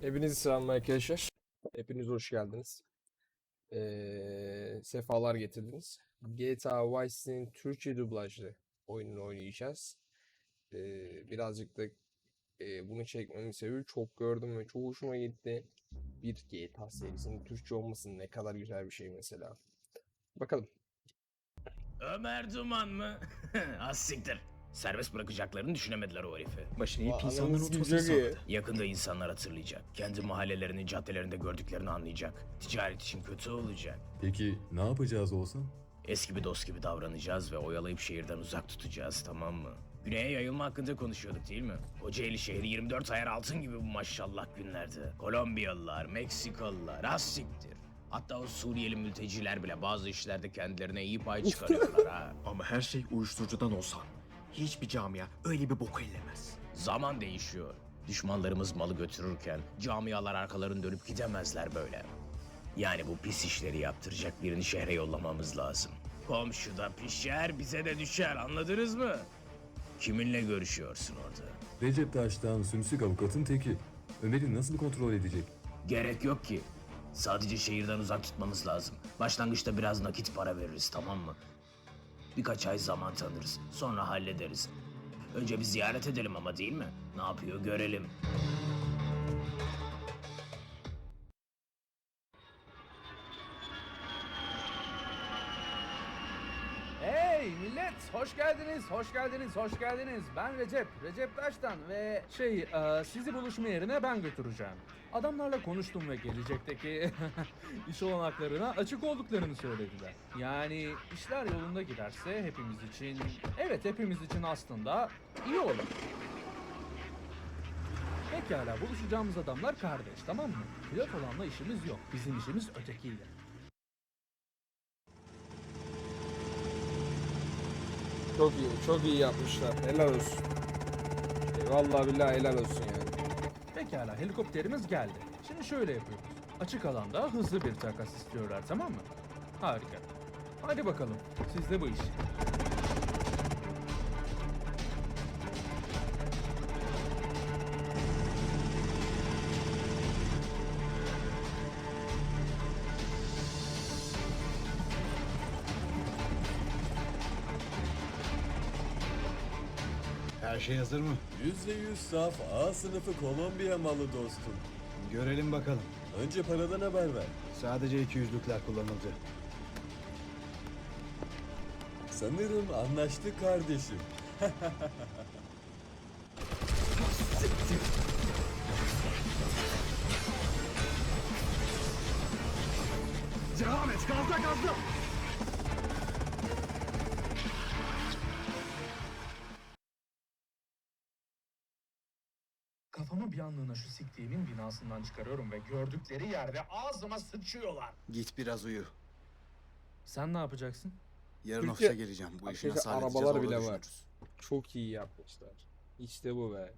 Hepinizi selam arkadaşlar. Hepiniz hoş geldiniz. Ee, sefalar getirdiniz. GTA Vice Türkçe dublajlı oyununu oynayacağız. Ee, birazcık da e, bunu çekmemin sebebi çok gördüm ve çok hoşuma gitti. Bir GTA serisinin Türkçe olması ne kadar güzel bir şey mesela. Bakalım. Ömer Duman mı? Az siktir. Serbest bırakacaklarını düşünemediler o herifi. Başına Vay, insanların ya. sağladı. Yakında insanlar hatırlayacak. Kendi mahallelerinin caddelerinde gördüklerini anlayacak. Ticaret için kötü olacak. Peki ne yapacağız olsun? Eski bir dost gibi davranacağız ve oyalayıp şehirden uzak tutacağız tamam mı? Güney'e yayılma hakkında konuşuyorduk değil mi? Kocaeli şehri 24 ayar altın gibi bu maşallah günlerde. Kolombiyalılar, Meksikalılar, az siktir. Hatta o Suriyeli mülteciler bile bazı işlerde kendilerine iyi pay çıkarıyorlar ha. Ama her şey uyuşturucudan olsa hiçbir camia öyle bir boku ellemez. Zaman değişiyor. Düşmanlarımız malı götürürken camialar arkalarını dönüp gidemezler böyle. Yani bu pis işleri yaptıracak birini şehre yollamamız lazım. Komşuda pişer bize de düşer anladınız mı? Kiminle görüşüyorsun orada? Recep Taş'tan sümsük avukatın teki. Ömer'i nasıl kontrol edecek? Gerek yok ki. Sadece şehirden uzak tutmamız lazım. Başlangıçta biraz nakit para veririz tamam mı? Birkaç ay zaman tanırız. Sonra hallederiz. Önce bir ziyaret edelim ama değil mi? Ne yapıyor görelim. Hoş geldiniz hoş geldiniz hoş geldiniz ben Recep Recep Taş'tan ve şey e, sizi buluşma yerine ben götüreceğim. Adamlarla konuştum ve gelecekteki iş olanaklarına açık olduklarını söylediler. Yani işler yolunda giderse hepimiz için evet hepimiz için aslında iyi olur. Pekala buluşacağımız adamlar kardeş tamam mı? Pilot olanla işimiz yok. Bizim işimiz ötekiyle. Çok iyi, çok iyi yapmışlar. Helal olsun. E, vallahi billahi helal olsun yani. Pekala helikopterimiz geldi. Şimdi şöyle yapıyoruz. Açık alanda hızlı bir takas istiyorlar tamam mı? Harika. Hadi bakalım sizde bu iş. Her şey hazır mı? %100 saf A sınıfı Kolombiya malı dostum. Görelim bakalım. Önce paradan haber ver. Sadece 200'lükler kullanıldı. Sanırım anlaştık kardeşim. Devam et gazla gazla. Bir anlığına şu siktiğimin binasından çıkarıyorum ve gördükleri yerde ağzıma sıçıyorlar. Git biraz uyu. Sen ne yapacaksın? Yarın Türkiye- ofise geleceğim. Bu işi Arkadaşlar, nasıl halledeceğiz arabalar orada bile var. düşünürüz. Çok iyi yapmışlar. İşte bu be.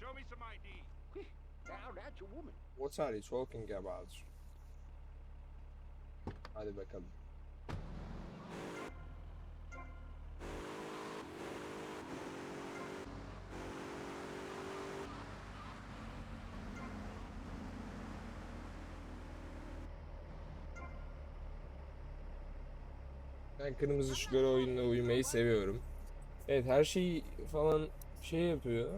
Show me some ID. Now that's a woman. What are you talking about? Hadi bakalım. Ben kırmızı ışıkları oyununa uyumayı seviyorum. Evet her şeyi falan şey yapıyor.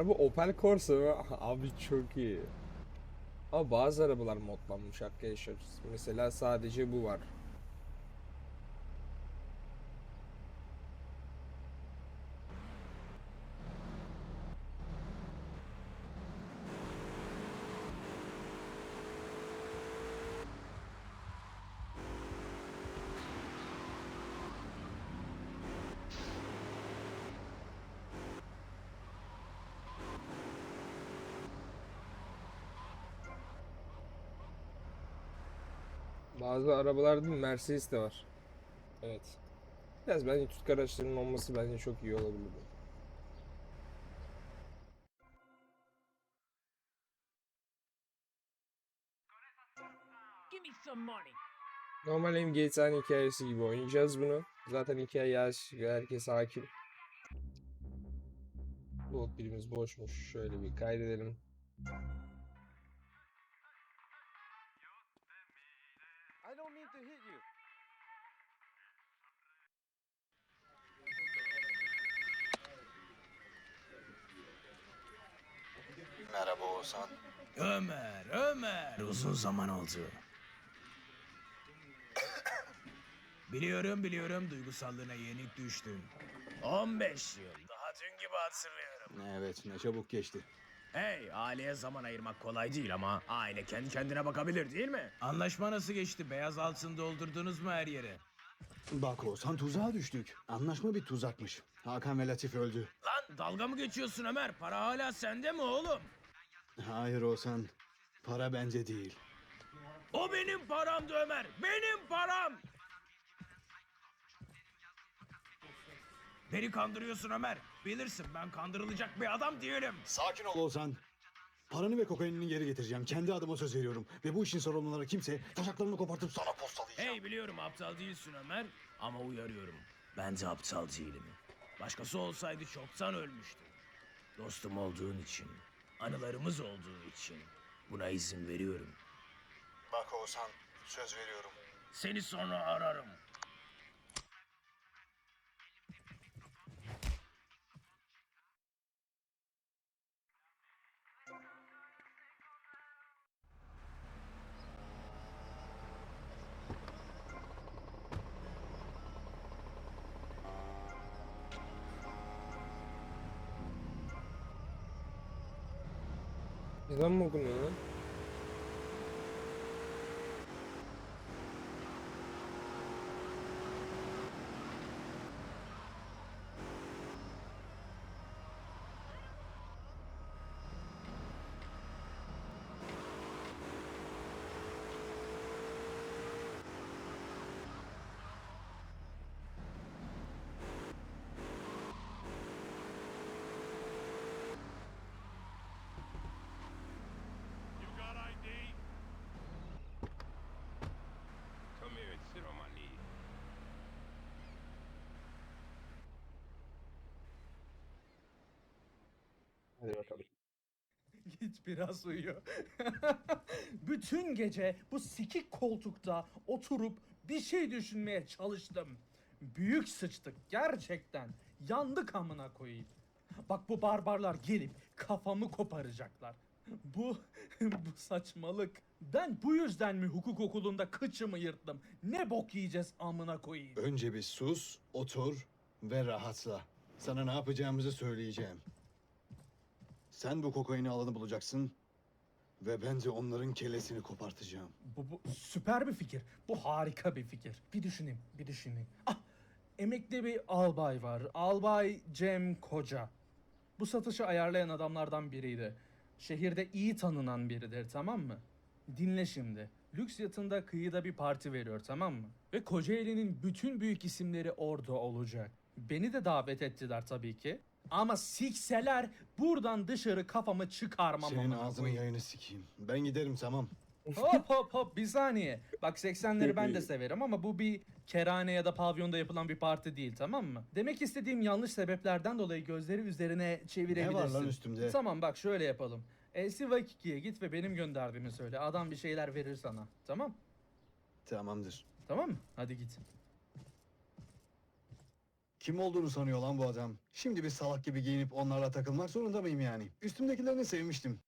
Araba Opel Corsa? Abi çok iyi. Ama bazı arabalar modlanmış arkadaşlar. Mesela sadece bu var. Bazı arabalarda Mercedes de var. Evet. Biraz bence Türk araçlarının olması bence çok iyi olabilir. Normal hem GTA'nın hikayesi gibi oynayacağız bunu. Zaten hikaye yaş, herkes hakim. Loot birimiz boşmuş. Şöyle bir kaydedelim. Merhaba Oğuzhan. Ömer, Ömer. Uzun zaman oldu. biliyorum biliyorum duygusallığına yenik düştün. 15 yıl. Daha dün gibi hatırlıyorum. Evet ne çabuk geçti. Hey, aileye zaman ayırmak kolay değil ama aile kendi kendine bakabilir değil mi? Anlaşma nasıl geçti? Beyaz altın doldurdunuz mu her yere? Bak Oğuzhan tuzağa düştük. Anlaşma bir tuzakmış. Hakan ve Latif öldü. Lan dalga mı geçiyorsun Ömer? Para hala sende mi oğlum? Hayır Oğuzhan. Para bence değil. O benim paramdı Ömer. Benim param. Beni kandırıyorsun Ömer. Bilirsin ben kandırılacak bir adam değilim. Sakin ol Oğuzhan. Paranı ve kokainini geri getireceğim. Kendi adıma söz veriyorum. Ve bu işin sorumluları kimse taşaklarını kopartıp sana postalayacağım. Hey biliyorum aptal değilsin Ömer. Ama uyarıyorum. Ben de aptal değilim. Başkası olsaydı çoktan ölmüştü. Dostum olduğun için, anılarımız olduğu için buna izin veriyorum. Bak Oğuzhan söz veriyorum. Seni sonra ararım. Neden mi okunuyor lan? You Hadi bakalım. Git biraz uyu. Bütün gece bu sikik koltukta oturup bir şey düşünmeye çalıştım. Büyük sıçtık gerçekten. Yandık amına koyayım. Bak bu barbarlar gelip kafamı koparacaklar. Bu bu saçmalık. Ben bu yüzden mi hukuk okulunda kıçımı yırttım? Ne bok yiyeceğiz amına koyayım. Önce bir sus, otur ve rahatla. Sana ne yapacağımızı söyleyeceğim. Sen bu kokaini alanı bulacaksın ve ben de onların kellesini kopartacağım. Bu, bu süper bir fikir. Bu harika bir fikir. Bir düşüneyim, bir düşüneyim. Ah, emekli bir albay var. Albay Cem Koca. Bu satışı ayarlayan adamlardan biriydi. Şehirde iyi tanınan biridir, tamam mı? Dinle şimdi. Lüks yatında kıyıda bir parti veriyor, tamam mı? Ve Kocaeli'nin bütün büyük isimleri orada olacak. Beni de davet ettiler tabii ki. Ama sikseler buradan dışarı kafamı çıkarmam. Senin amına ağzını koyayım. yayını sikeyim. Ben giderim tamam. Hop hop hop bir saniye. Bak 80'leri ben de severim ama bu bir kerane ya da pavyonda yapılan bir parti değil tamam mı? Demek istediğim yanlış sebeplerden dolayı gözleri üzerine çevirebilirsin. Ne var lan üstümde? Tamam bak şöyle yapalım. Elsi Vakiki'ye git ve benim gönderdiğimi söyle. Adam bir şeyler verir sana. Tamam? Tamamdır. Tamam mı? Hadi git. Kim olduğunu sanıyor lan bu adam? Şimdi bir salak gibi giyinip onlarla takılmak zorunda mıyım yani? Üstümdekilerini sevmiştim.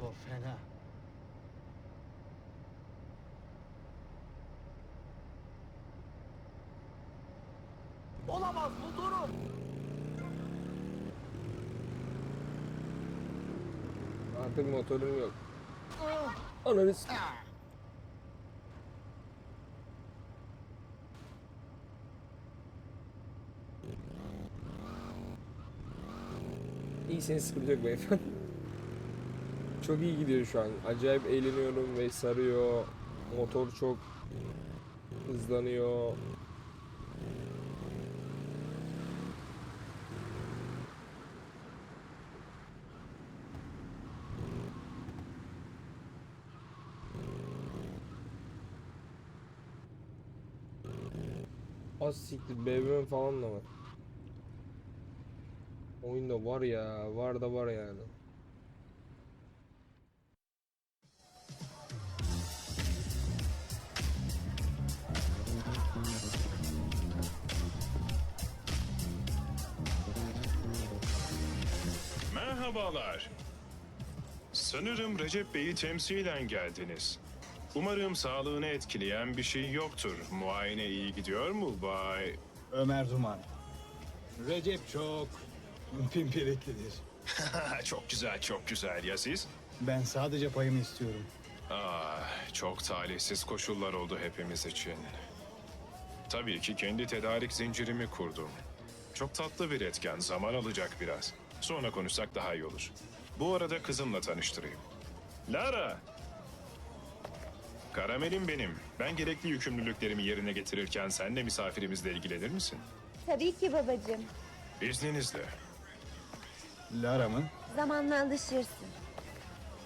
Motor fena. Olamaz buldum. Artık motorum yok. Ananı s- İyisiniz sıkıntı yok beyefendi. Çok iyi gidiyor şu an. Acayip eğleniyorum ve sarıyor. Motor çok hızlanıyor. Az siktir BBM falan da var. Oyunda var ya, var da var yani. Merhabalar. Sanırım Recep Bey'i temsilen geldiniz. Umarım sağlığını etkileyen bir şey yoktur. Muayene iyi gidiyor mu Bay? Ömer Duman. Recep çok pimpiriklidir. çok güzel, çok güzel. Ya siz? Ben sadece payımı istiyorum. Ah, çok talihsiz koşullar oldu hepimiz için. Tabii ki kendi tedarik zincirimi kurdum. Çok tatlı bir etken, zaman alacak biraz. Sonra konuşsak daha iyi olur. Bu arada kızımla tanıştırayım. Lara! Karamelim benim. Ben gerekli yükümlülüklerimi yerine getirirken sen de misafirimizle ilgilenir misin? Tabii ki babacığım. İzninizle. Lara mı? Zamanla alışırsın.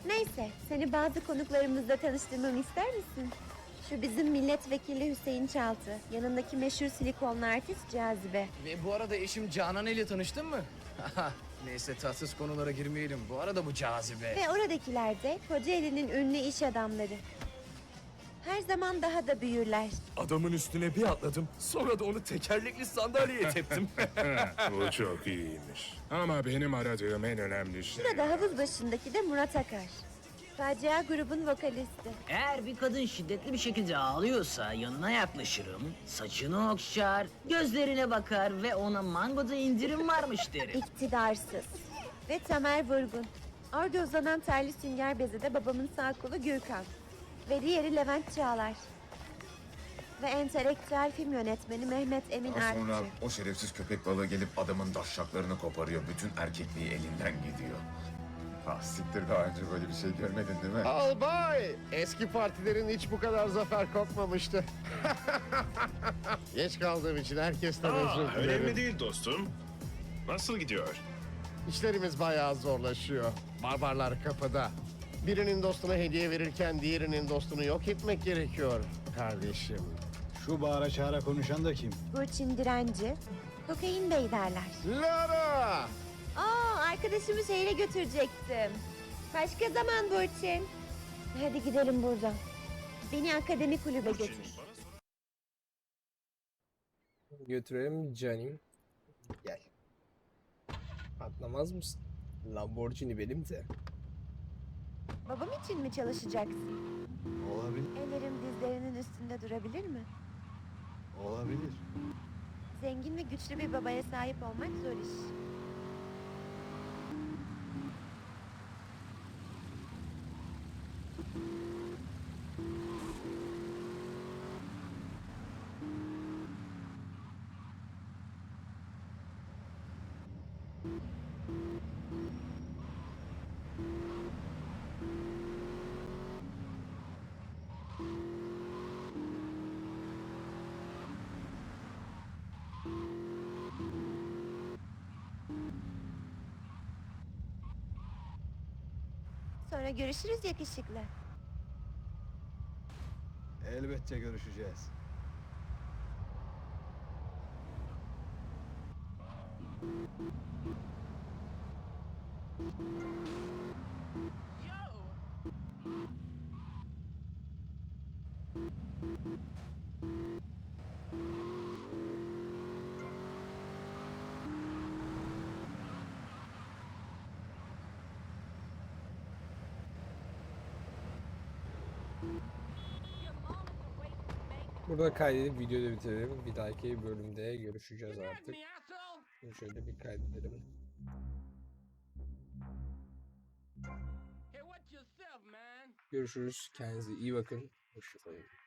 Neyse, seni bazı konuklarımızla tanıştırmamı ister misin? Şu bizim milletvekili Hüseyin Çaltı. Yanındaki meşhur silikonlu artist Cazibe. Ve bu arada eşim Canan ile tanıştın mı? Neyse tatsız konulara girmeyelim. Bu arada bu cazibe. Ve oradakiler de Kocaeli'nin ünlü iş adamları. Her zaman daha da büyürler. Adamın üstüne bir atladım. Sonra da onu tekerlekli sandalyeye teptim. Bu çok iyiymiş. Ama benim aradığım en önemli şey... Burada havuz başındaki de Murat Akar. Facia grubun vokalisti. Eğer bir kadın şiddetli bir şekilde ağlıyorsa yanına yaklaşırım, saçını okşar, gözlerine bakar ve ona mangoda indirim varmış derim. İktidarsız. Ve Tamer Vurgun. Orada uzanan terli sünger bezi de babamın sağ kolu Gürkan. Ve diğeri Levent Çağlar. Ve entelektüel film yönetmeni Mehmet Emin Daha sonra Artçı. o şerefsiz köpek balığı gelip adamın daşşaklarını koparıyor. Bütün erkekliği elinden gidiyor. Ah siktir daha önce böyle bir şey görmedin değil mi? Albay! Eski partilerin hiç bu kadar zafer kokmamıştı. Geç kaldığım için herkesten Aa, özür önemli dilerim. değil dostum. Nasıl gidiyor? İşlerimiz bayağı zorlaşıyor. Barbarlar kapıda. Birinin dostuna hediye verirken diğerinin dostunu yok etmek gerekiyor kardeşim. Şu bağıra çağıra konuşan da kim? Burçin Direnci. Kokain Bey derler. Lara! Arkadaşımı şehre götürecektim. Başka zaman Burçin. Hadi gidelim buradan. Beni akademi kulübe Burçin, götür. Götürelim canim. Gel. Atlamaz mısın? Lamborghini benim de. Babam için mi çalışacaksın? Olabilir. Ellerim dizlerinin üstünde durabilir mi? Olabilir. Zengin ve güçlü bir babaya sahip olmak zor iş. Sonra görüşürüz yakışıklı elbette görüşeceğiz. Thank you. Burada kaydedip videoyu da bitirelim. Bir dahaki bölümde görüşeceğiz artık. Bunu şöyle bir kaydedelim. Görüşürüz. Kendinize iyi bakın. Hoşçakalın.